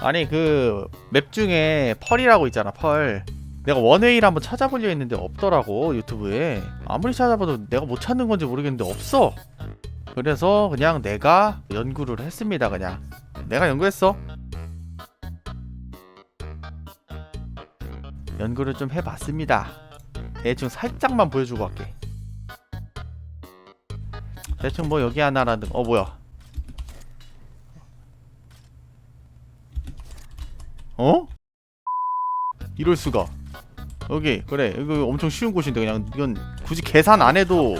아니 그 맵 중에 펄이라고 있잖아 펄. 내가 원웨이를 한번 찾아보려 했는데 없더라고 유튜브에. 아무리 찾아봐도 내가 못 찾는 건지 모르겠는데 없어. 그래서 그냥 내가 연구를 했습니다 그냥. 내가 연구했어. 연구를 좀 해봤습니다. 대충 살짝만 보여주고 갈게. 대충 뭐 여기 하나라든 어 뭐야 어? 이럴 수가. 여기 그래 이거 엄청 쉬운 곳인데 그냥 이건 굳이 계산 안 해도.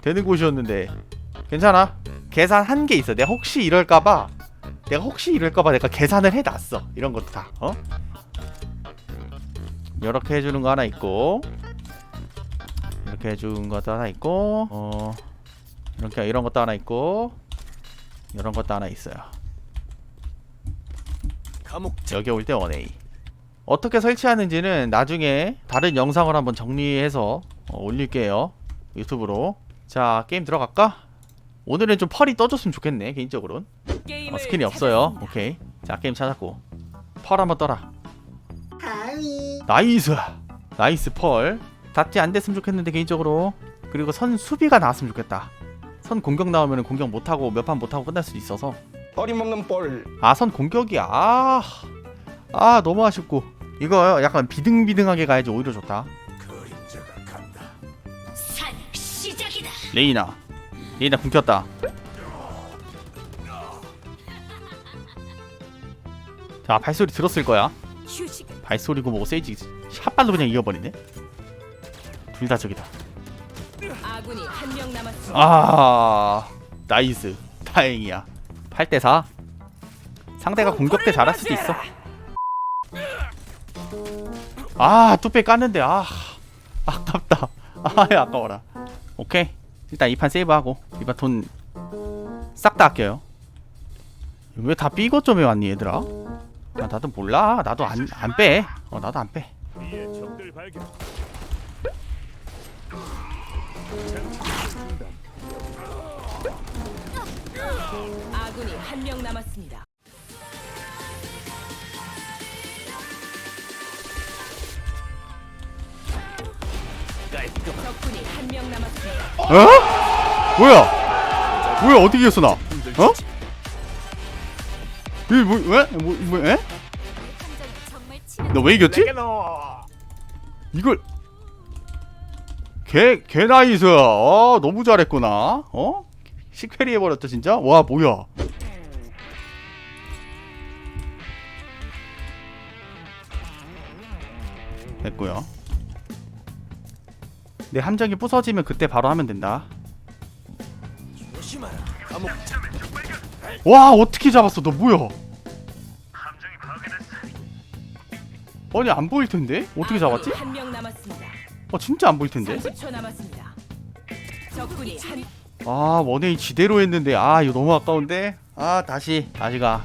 되는 곳이었는데 괜찮아. 계산 한 게 있어. 내가 혹시 이럴까봐 내가 혹시 이럴까봐 내가 계산을 해놨어. 이런 것도 다. 어? 이렇게 해주는 거 하나 있고 이렇게 해주는 것도 하나 있고 어 이렇게 이런 것도 하나 있고 이런 것도 하나 있어요. 여기 올 때 원A. 어떻게 설치하는지는 나중에 다른 영상을 한번 정리해서 어, 올릴게요 유튜브로. 자 게임 들어갈까? 오늘은 좀 펄이 떠줬으면 좋겠네 개인적으로는 어, 스킨이 없어요. 오케이. 자 게임 찾았고. 펄 한번 떠라. 나이스! 나이스 펄. 닷지 안 됐으면 좋겠는데 개인적으로. 그리고 선 수비가 나왔으면 좋겠다. 선 공격 나오면 공격 못하고 몇 판 못하고 끝날 수도 있어서 어림없는 볼. 아선 공격이야. 아, 아 너무 아쉽고. 이거 약간 비등비등하게 가야지 오히려 좋다. 그림자가 간다. 산 시작이다. 레이나. 레이나 궁켰다. 자 발소리 들었을 거야. 발소리고 뭐고 세이지 샷발로 그냥 이겨버리네. 둘 다 저기다. 아군이 한 명 남았습니다. 아 나이스. 다행이야 8대4 상대가 공격 때 잘할 수도 있어. 아 뚝배 깠는데 아 아깝다. 아 아까워라. 오케이. 일단 이판 세이브하고 이번 돈싹 다 아껴요. 왜 다 삐고 점에 왔니 얘들아? 아, 나도 몰라. 나도 안 안빼어 나도 안빼 한 명 남았습니다. 적군이 한 명 남았습니다. 어? 뭐야 뭐야 어떻게 이겼어 나 어? 이게 뭐 왜? 뭐, 뭐 에? 너 왜 이겼지? 이걸 개, 개 나이스 어 너무 잘했구나 어? 식페리 해버렸다 진짜? 와 뭐야 됐고요. 내 함정이 부서지면 그때 바로 하면 된다. 와 어떻게 잡았어? 너 뭐야? 아니 안 보일 텐데? 어떻게 잡았지? 어 진짜 안 보일 텐데? 30초 남았습니다. 적군이 한아 원웨이 지대로 했는데 아 이거 너무 아까운데? 아 다시 다시 가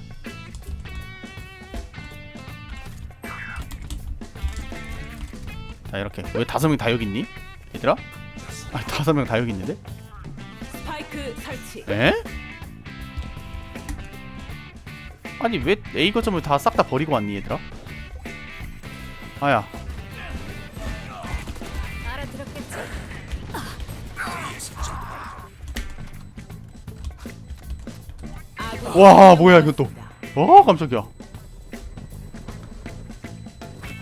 자, 이렇게 왜 다섯 명 다 여기 있니? 얘들아? 아 다섯 명 다 여기 있는데? 스파이크 설치. 에? 아니 왜 A 거점을 다 싹 다 버리고 왔니 얘들아? 아야 알아들었겠지? 와, 뭐야, 이건 또. 어 깜짝이야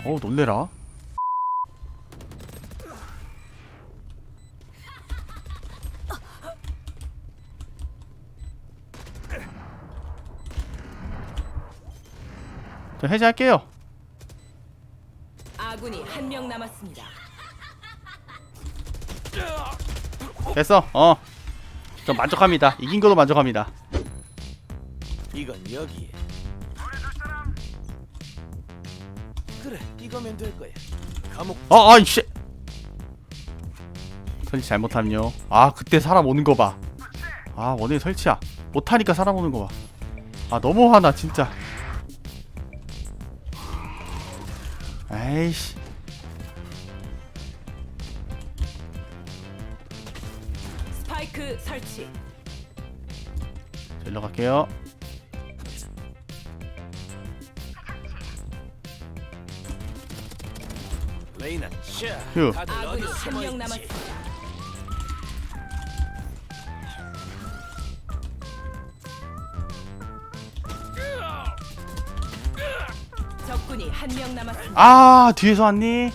어 놀래라 저 해제할게요 아군이 한 명 남았습니다. 됐어 어저 만족합니다 이긴 거도 만족합니다 이건 여기에. 그래, 이거면 될 거야. 감옥 아, 아이 씨. 설치 잘못함요. 아, 그때 사람 오는 거 봐. 아, 원래 설치야. 못하니까 사람 오는 거 봐. 아, 너무 화나, 진짜. 아이씨. 스파이크 설치. 일로 갈게요. 레이나, 휴. 아군이 한명 남았어. 적군이 한 명 남았습니다. 아 뒤에서 왔니?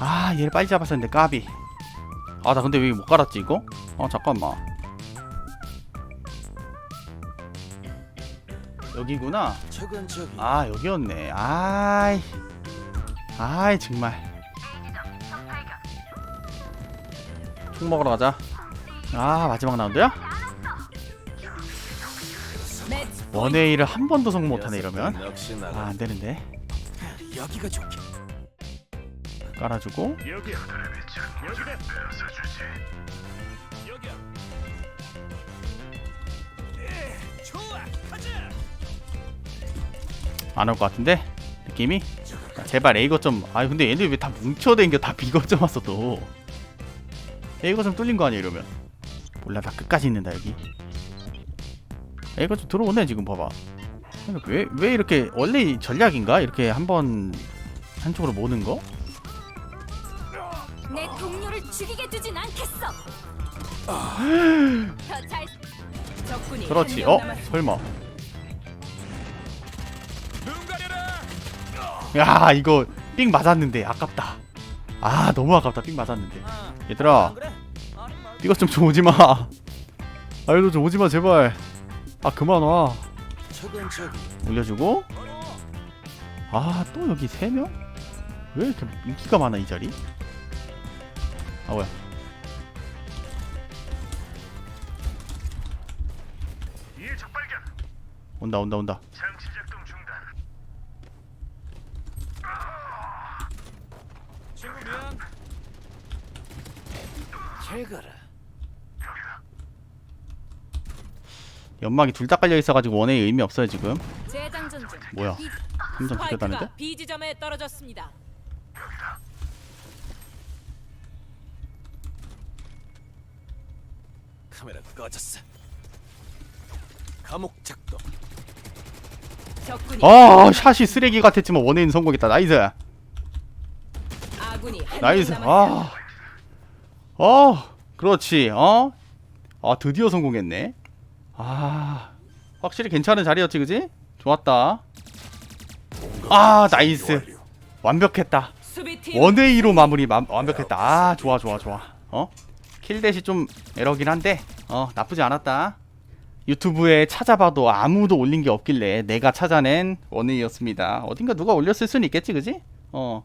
아 얘를 빨리 잡았었는데 까비 아 나 근데 왜 못 갈았지 이거? 어 잠깐만 여기구나 저기 아 여기였네 아이 아이 정말 총 먹으러 가자 아 마지막 라운드야? 원웨이를 한 번도 성공 못하네 이러면. 아 안되는데. 여기가 좋게 깔아주고. 안 올 것 같은데? 느낌이? 야, 제발 A 거점 아 근데 얘들 왜다 뭉쳐댕겨 다 B 거점 왔어 또. A 거점 뚫린 거 아니야 이러면? 몰라 나 끝까지 있는다 여기 A 거점 들어오네 지금 봐봐. 왜왜 왜 이렇게 원래 이 전략인가? 이렇게 한번 한쪽으로 모는 거? 내 동료를 죽이게 두진 않겠어. 더 잘 적군이 그렇지. 한명 어. 설마. 눈 가려라! 야 이거 삥 맞았는데 아깝다. 아 너무 아깝다. 삥 맞았는데. 얘들아. 안 그래? 아니 뭐 이것 좀좀 오지마. 아유 좀 오지마 제발 아 그만 와. 올려주고. 아 또 여기 세 명? 왜 이렇게 인기가 많아 이 자리? 아 뭐야. 온다 온다 온다. 장치 작동 중단. 친구 미안 잘 가라 연막이 둘 다 깔려 있어가지고 원에 의미 없어요 지금. 뭐야 이- 점점 비켰다는데? 스파이크가 B 지점에 떨어졌습니다. 카메라 꺼졌어 감옥 작동 적군이 아 샷이 쓰레기 같았지만 원에인 성공했다 나이스 아군이 한 나이스 남았습니다. 아 어, 그렇지 어? 아 드디어 성공했네 아 확실히 괜찮은 자리였지 그지? 좋았다 아 나이스 완벽했다 원웨이로 마무리 마, 완벽했다. 아 좋아 좋아 좋아. 어? 킬댓이 좀 에러긴 한데 어 나쁘지 않았다. 유튜브에 찾아봐도 아무도 올린 게 없길래 내가 찾아낸 원웨이였습니다. 어딘가 누가 올렸을 수는 있겠지 그지? 어